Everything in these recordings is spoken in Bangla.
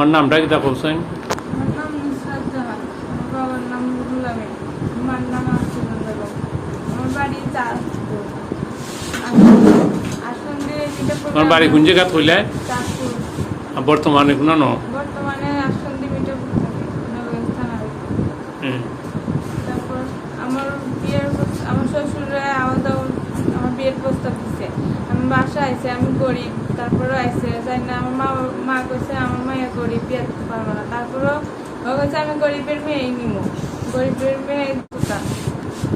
তোমার নামটা আমার নাম নুসরাত জাহান আমার বাবার নাম আমার নাম আসিফুল আমার বাড়ি তোমার কোন জায়গা চাঁদপুর। বর্তমানে কোনো ন? আমার বিয়ের আমার শ্বশুরে আমার বিয়ের প্রস্তাব দিছে। আমি বাসা আইছে আমি গরিব। তারপরে আইছে যাই না আমার মা মা কইছে আমার মাইয়া গরিব বিয়ে দিতে পারব না। তারপরেও ও কইছে আমি গরিবের মেয়েই নিমু গরিবের মেয়ে কোথা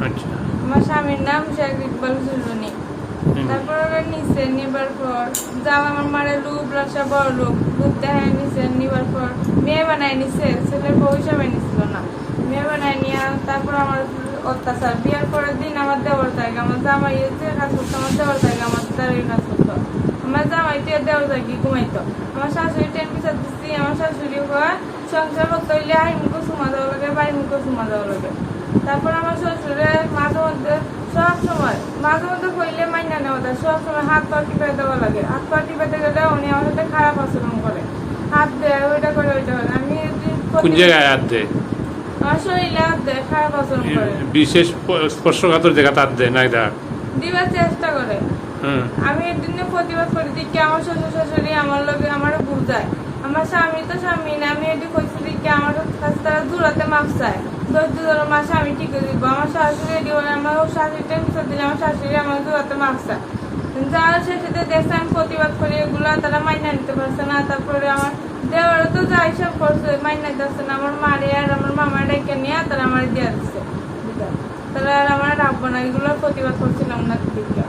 আচ্ছা। আমার স্বামীর নাম শেখ ইকবাল জুলনি। তারপর ওরা নিচে নেবার পর যাও আমার মারে লুপ রাসা বড় লোক লুপ দেখায় নিচে নিবার পর মেয়ে বানায় নিছে ছেলের বউ হিসাবে নিছিল না। মেয়ে বানায় নিয়ে তারপর আমার অত্যাচার। বিয়ার পরের দিন আমার দেওয়ার জায়গা আমার জামাই যে কাজ করতো আমার দেওয়ার জায়গা আমার তারই কাজ দিয়ে দেওয়ার জায়গা ঘুমাইতো? আমার শাশুড়ি টেন বিচার দিচ্ছি আমার শাশুড়ি হয় সংসার করতে হইলে আই মুখো সুমা দেওয়া লাগে বাই মুখো সুমা দেওয়া লাগে। তারপর আমার শ্বশুরে মাঝে মধ্যে সব সময় মাঝে মধ্যে হইলে মাইনা নেওয়া যায় সব সময় হাত পা টিপে দেওয়া লাগে। হাত পা টিপাতে গেলে উনি আমার সাথে খারাপ আচরণ করে। হাত দেয় ওইটা করে ওইটা করে। আমি কোন জায়গায় হাত দেয়? আমার শরীরে হাত দেয় খারাপ আচরণ করে। বিশেষ স্পর্শকাতর জায়গা হাত দেয় নাই দা দিবার চেষ্টা করে। হুম আমি একদিন প্রতিবাদ করি দেখি আমার শ্বশুর শাশুড়ি আমার লগে আমার বুঝায় আমার স্বামী তো স্বামী না, আমি এটি কইছি দেখি আমার কাছে তারা দূরাতে মাপ চায়। ধৈর্য ধরো মা স্বামী ঠিক করে দিব। আমার শাশুড়ি এটি বলে, আমার ও শাশুড়িটা বিচার দিলে আমার শাশুড়ি আমার দূরাতে মাপ চায়। যারা শেষে দেখছে আমি প্রতিবাদ করি, এগুলা তারা মাইনা নিতে পারছে না। তারপরে আমার দেওয়ারও তো যা হিসাব করছে, মাইনা দিচ্ছে না। আমার মারে আর আমার মামার ডেকে নিয়ে তারা আমার দিয়ে দিচ্ছে তারা আর আমার রাখব না এগুলো প্রতিবাদ করছিলাম না দিকে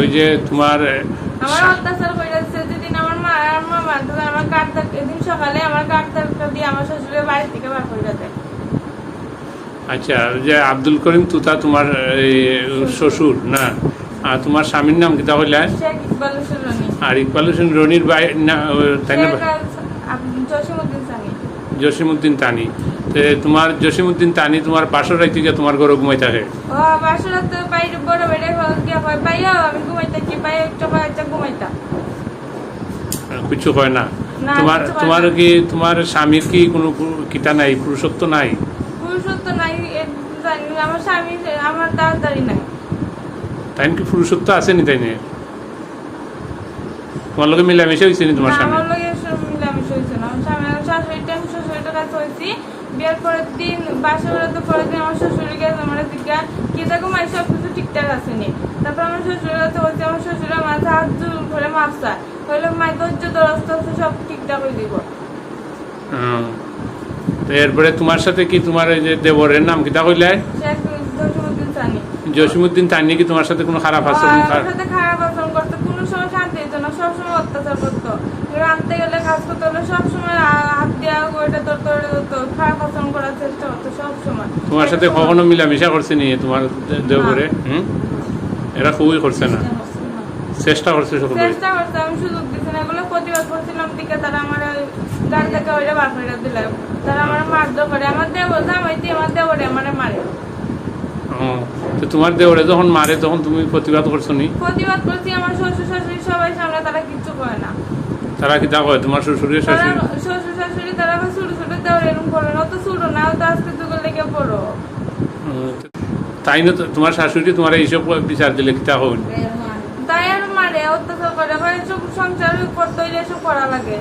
ওই যে তোমার আমার অত্যাচার করে যেদিন আমার মা আর মামা তাহলে আমার কাঠ এদিন সকালে আমার কাঠ দিয়ে আমার শ্বশুরের বাড়ি থেকে বার করে যাবে আচ্ছা যে আব্দুল করিম তুতা তোমার শ্বশুর। না? আর তোমার স্বামীর নাম কিতা হইলে শেখ আর ইকবাল হোসেন রনির বাই না তাই জসিমুদ্দিন তানি। তো তোমার জসিমুদ্দিন তানি তোমার পাশের রাইতে গিয়ে তোমার ঘরে ঘুমাই থাকে ও বাসরা তো বাইরে বড় বেড়ে গিয়ে হয় পাইয়া আমি ঘুমাইতে কি পাই একটা একটা ঘুমাইতা। কিছু হয় না। তোমার তোমার কি তোমার স্বামীর কি কোনো কিতা নাই পুরুষত্ব নাই? পুরুষত্ব আমার স্বামী আমার তাড়াতাড়ি নাই। তাই কি পুরুষত্ব আছে নি তাই নিয়ে তোমার লোকে মিলামিশা হয়েছে নি তোমার স্বামী আমার লগে মিলামিশা হয়েছে না। আমার স্বামী আমার শাশুড়িটা আমি শ্বশুরের কাছে হয়েছি। বিয়ের পরের দিন বাসা বেড়াতে পরের দিন আমার শ্বশুর গেছে আমার জিজ্ঞা কি দেখো মাই সব কিছু ঠিকঠাক আছে নি। তারপর আমার শ্বশুরের কাছে হয়েছে আমার শ্বশুরের মাথা হাত করে মাপসা হইলে মাই ধৈর্য দরস্ত সব ঠিকঠাক হয়ে দিব। তো এরপরে তোমার সাথে কি তোমার ওই যে দেবরের নাম কিতা কইলে? সে জসিমুদ্দিন তানি কি তোমার সাথে কোনো খারাপ আচরণ খারাপ আচরণ করতো কোনো সময় শান্তি দিত না সবসময় অত্যাচার করতো। রাঁধতে গেলে কাজ করতে হলে সবসময় হাত দেওয়া ওইটা খারাপ আচরণ করার চেষ্টা করতো সবসময় তোমার সাথে কখনো মিলামিশা করছে নি তোমার দে- দেবরে হুম? এরা খুবই করছে না। চেষ্টা করছে সকলে চেষ্টা করছে আমি সুযোগ দিচ্ছি না। এগুলো প্রতিবাদ করছিলাম দিকে তারা আমার গাড়ি থেকে ওইটা বার করে দিল। তারা আমার মারধর করে। আমার দেব জামাইতে আমার দেবরে আমার মারে। তো তোমার দেবরে যখন মারে তখন তুমি প্রতিবাদ করছ নি? প্রতিবাদ করছি আমার শ্বশুর শাশুড়ি সবাই সামনে তারা কিচ্ছু করে না। তারা কি তা কয় তোমার শ্বশুরের শাশুড়ি শ্বশুর শাশুড়ি তারা আবার ছোট ছোট দেওয়ার এরকম করে না। অত ছোট না অত আজকে যুগের লেগে হুম। তাই না তো? তোমার শাশুড়ি তোমার এইসব বিচার দিলে কিতা হইল তাই আর মারে অত্যাচার করে। আবার এসব সংসার করতে হইলে এসব করা লাগে।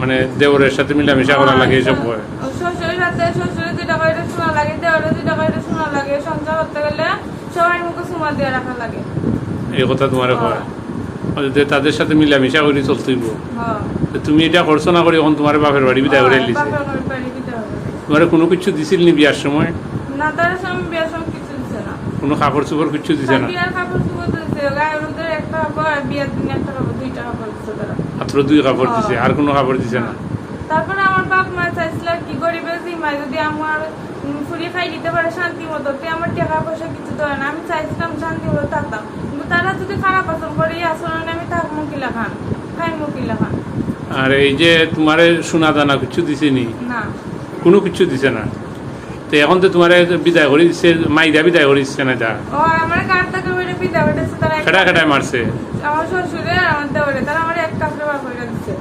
মানে দেবরের সাথে মিলামিশা করা লাগে এইসব হয়। শ্বশুরের সাথে শ্বশুরের দুই টাকা এটা শোনা লাগে দেওয়ারে দুই টাকা এটা শোনা লাগে। সংসার করতে গেলে সবাই মুখে সুমা দিয়ে রাখা লাগে। এই কথা তোমার হয়। যে তাদের সাথে মিলামিশা করে চলতেইব হ্যাঁ। তুমি এটা করছ না করে এখন তোমার বাপের বাড়ি বিদায় করে লিছে হবে তোমার কোনো কিছু দিছিল নি বিয়ার সময়? না তার সঙ্গে বিয়ের সময় কিছু দিচ্ছে না। কোনো কাপড় চোপড় কিছু দিছে না? বিয়ার কাপড় চুপড় দিচ্ছে গায়ের মধ্যে একটা কাপড় আর বিয়ের একটা কাপড় দুইটা কাপড় দিচ্ছে তারা। মাত্র দুই কাপড় দিছে আর কোনো কাপড় দিছে না? তারপরে আমার বাপ মা চাইছিল কি গরিবের জিমায় যদি আমার ফুরি খাই দিতে পারে শান্তি মতো। তে আমার টাকা পয়সা কিছু দেয় না আমি চাইছিলাম শান্তি মতো থাকতাম। কিন্তু তারা যদি খারাপ আচরণ করে এই আচরণে আমি থাক মুকিলা খান খাই মুকিলা খান। আর এই যে তোমার সোনা দানা কিছু দিছে নি। না কোনো কিছু দিছে না? তো এখন তো তোমার বিদায় করে দিচ্ছে মাইদা বিদায় করে দিচ্ছে না তা ও আমার কার থেকে বেড়ে পিতা বেড়েছে তারা খেটা খেটায় মারছে। আমার শ্বশুরে আর আমার দেওয়ারে তারা আমার এক কাপড়ে বার করে দিচ্ছে